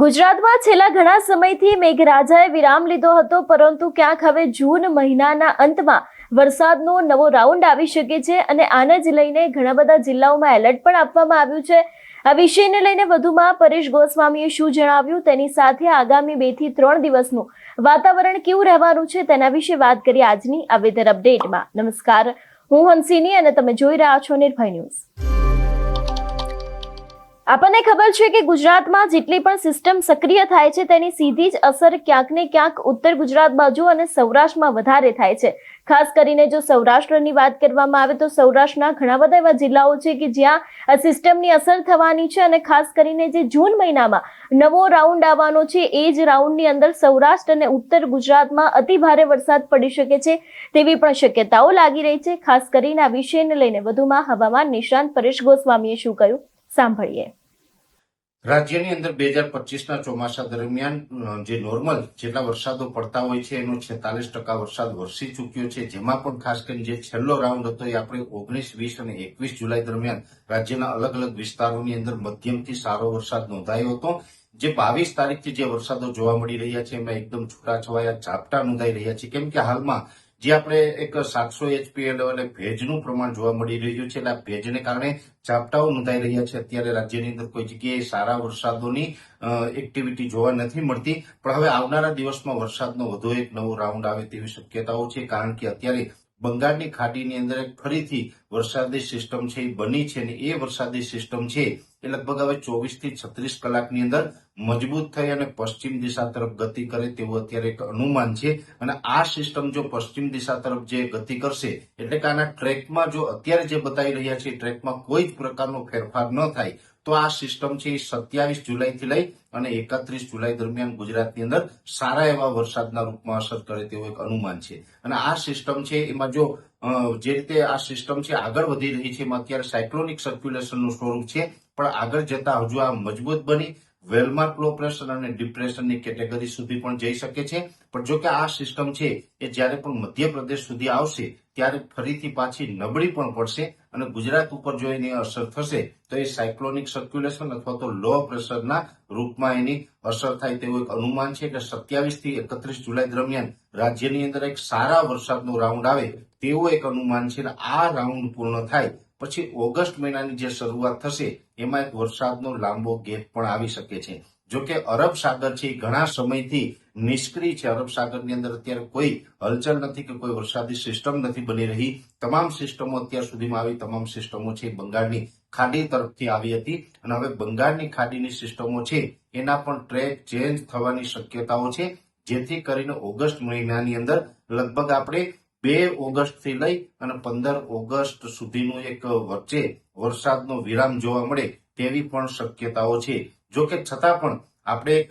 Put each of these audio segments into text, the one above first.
ગુજરાતમાં છેલ્લા ઘણા સમયથી મેઘરાજાએ વિરામ લીધો હતો, પરંતુ ક્યાંક હવે જૂન મહિનાના અંતમાં વરસાદનો નવો રાઉન્ડ આવી શકે છે અને આને જ લઈને ઘણા બધા જિલ્લાઓમાં એલર્ટ પણ આપવામાં આવ્યું છે. આ વિષયને લઈને વધુમાં પરેશ ગોસ્વામીએ શું જણાવ્યું? તેની સાથે આગામી બેથી ત્રણ દિવસનું વાતાવરણ કેવું રહેવાનું છે? તેના વિશે વાત કરીએ આજની આ વેધર અપડેટમાં. નમસ્કાર, હું હંસિની અને તમે જોઈ રહ્યા છો નિર્ભય ન્યૂઝ. આપણને ખબર છે કે ગુજરાતમાં જેટલી પણ સિસ્ટમ સક્રિય થાય છે, તેની સીધી જ અસર ક્યાંક ને ક્યાંક ઉત્તર ગુજરાત બાજુ અને સૌરાષ્ટ્રમાં વધારે થાય છે. ખાસ કરીને જો સૌરાષ્ટ્રની વાત કરવામાં આવે તો સૌરાષ્ટ્રના ઘણા બધા એવા જિલ્લાઓ છે કે જ્યાં સિસ્ટમની અસર થવાની છે અને ખાસ કરીને જે જૂન મહિનામાં નવો રાઉન્ડ આવવાનો છે, એ જ રાઉન્ડની અંદર સૌરાષ્ટ્ર અને ઉત્તર ગુજરાતમાં અતિ ભારે વરસાદ પડી શકે છે તેવી પણ શક્યતાઓ લાગી રહી છે. ખાસ કરીને આ વિષયને લઈને વધુમાં હવામાન નિષ્ણાંત પરેશ ગોસ્વામીએ શું કહ્યું? સાંભળીએ. રાજ્યની અંદર બે હજાર પચીસના ચોમાસા દરમિયાન જે નોર્મલ જેટલા વરસાદો પડતા હોય છે, એનો છેતાલીસ ટકા વરસાદ વરસી ચૂક્યો છે. જેમાં પણ ખાસ કરીને જે છેલ્લો રાઉન્ડ હતો એ આપણે ઓગણીસ, વીસ અને એકવીસ જુલાઈ દરમિયાન રાજ્યના અલગ અલગ વિસ્તારોની અંદર મધ્યમથી સારો વરસાદ નોંધાયો હતો. જે બાવીસ તારીખથી જે વરસાદો જોવા મળી રહ્યા છે, એમાં એકદમ છૂટાછવાયા ઝાપટા નોંધાઈ રહ્યા છે. કેમ કે હાલમાં જે આપણે એક સાતસો એચપીએલ અને ભેજનું પ્રમાણ જોવા મળી રહ્યું છે. એટલે આ ભેજને કારણે ઝાપટાઓ નોંધાઈ રહ્યા છે. અત્યારે રાજ્યની અંદર કોઈ જગ્યાએ સારા વરસાદોની એક્ટિવિટી જોવા નથી મળતી. પણ હવે આવનારા દિવસમાં વરસાદનો વધુ એક નવો રાઉન્ડ આવે તેવી શક્યતાઓ છે. કારણ કે અત્યારે બંગાળની ખાડીની અંદર ફરીથી વરસાદી સિસ્ટમ છે, એ બની છે અને એ વરસાદી સિસ્ટમ છે એ લગભગ હવે ચોવીસથી છત્રીસ કલાકની અંદર મજબૂત થઈ અને પશ્ચિમ દિશા તરફ ગતિ કરે તેવું અત્યારે એક અનુમાન છે. અને આ સિસ્ટમ જો પશ્ચિમ દિશા તરફ જે ગતિ કરશે, એટલે કે આના ટ્રેકમાં જો અત્યારે જે બતાવી રહ્યા છે ટ્રેકમાં કોઈ જ પ્રકારનો ફેરફાર ન થાય તો આ સિસ્ટમ છે એ સત્યાવીસ જુલાઈથી લઈ અને એકત્રીસ જુલાઈ દરમિયાન ગુજરાતની અંદર સારા એવા વરસાદના રૂપમાં અસર કરે તેવું એક અનુમાન છે. અને આ સિસ્ટમ છે, એમાં જો જે રીતે આ સિસ્ટમ છે આગળ વધી રહી છે, એમાં અત્યારે સાયક્લોનિક સર્ક્યુલેશનનું સ્વરૂપ છે, પણ આગળ જતા હજુ આ મજબૂત બની વેલમાર્ક લો પ્રેશર અને ડિપ્રેશનની કેટેગરી સુધી પણ જઈ શકે છે. પણ જો કે આ સિસ્ટમ છે એ જ્યારે પણ મધ્યપ્રદેશ સુધી આવશે, ત્યારે ફરીથી પાછી નબળી પણ પડશે અને ગુજરાત ઉપર જો એની અસર થશે, તો એ સાયક્લોનિક સર્ક્યુલેશન અથવા તો લો પ્રેશરના રૂપમાં એની અસર થાય તેવું એક અનુમાન છે કે સત્યાવીસથી એકત્રીસ જુલાઈ દરમિયાન રાજ્યની અંદર એક સારા વરસાદનો રાઉન્ડ આવે તેવું એક અનુમાન છે આ રાઉન્ડ પૂર્ણ થાય પછી ઓગસ્ટ મહિનાની જે શરૂઆત થશે, એમાં એક વરસાદનો લાંબો ગેપ પણ આવી શકે છે. જો કે અરબ સાગર છે ઘણા સમયથી નિષ્ક્રિય છે. અરબ સાગરની અંદર અત્યારે કોઈ હલચલ નથી કે કોઈ વરસાદી સિસ્ટમ નથી બની રહી. તમામ સિસ્ટમો અત્યાર સુધીમાં આવી, તમામ સિસ્ટમો છે બંગાળની ખાડી તરફથી આવી હતી. અને હવે બંગાળની ખાડીની સિસ્ટમો છે, એના પણ ટ્રેક ચેન્જ થવાની શક્યતાઓ છે. જેથી કરીને ઓગસ્ટ મહિનાની અંદર લગભગ આપણે બે ઓગસ્ટથી લઈ અને પંદર ઓગસ્ટ સુધીનું એક વચ્ચે વરસાદનો વિરામ જોવા મળે તેવી પણ શક્યતાઓ છે. જો કે છતાં પણ આપણે એક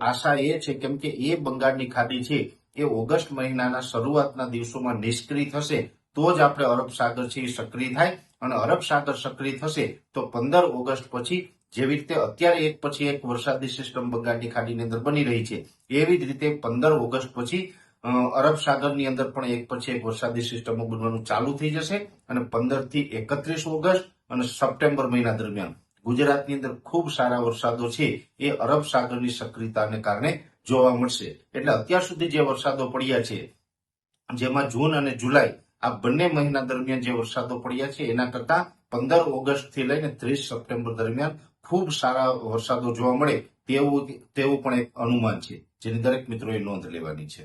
આશા એ છે કેમ કે એ બંગાળની ખાડી છે એ ઓગસ્ટ મહિનાના શરૂઆતના દિવસોમાં નિષ્ક્રિય થશે તો જ આપણે અરબ સાગર છે એ સક્રિય થાય અને અરબ સાગર સક્રિય થશે તો પંદર ઓગસ્ટ પછી જેવી રીતે અત્યારે એક પછી એક વરસાદી સિસ્ટમ બંગાળની ખાડીની અંદર બની રહી છે, એવી જ રીતે પંદર ઓગસ્ટ પછી અરબ સાગરની અંદર પણ એક પછી એક વરસાદી સિસ્ટમો બનવાનું ચાલુ થઈ જશે અને પંદરથી એકત્રીસ ઓગસ્ટ અને સપ્ટેમ્બર મહિના દરમિયાન ગુજરાતની અંદર ખૂબ સારા વરસાદો છે એ અરબ સાગરની સક્રિયતાને કારણે જોવા મળશે. એટલે અત્યાર સુધી જે વરસાદો પડ્યા છે, જેમાં જૂન અને જુલાઈ આ બંને મહિના દરમિયાન જે વરસાદો પડ્યા છે, એના કરતા પંદર ઓગસ્ટથી લઈને ત્રીસ સપ્ટેમ્બર દરમિયાન ખૂબ સારા વરસાદો જોવા મળે તેવું તેવું પણ એક અનુમાન છે, જેની દરેક મિત્રોએ નોંધ લેવાની છે.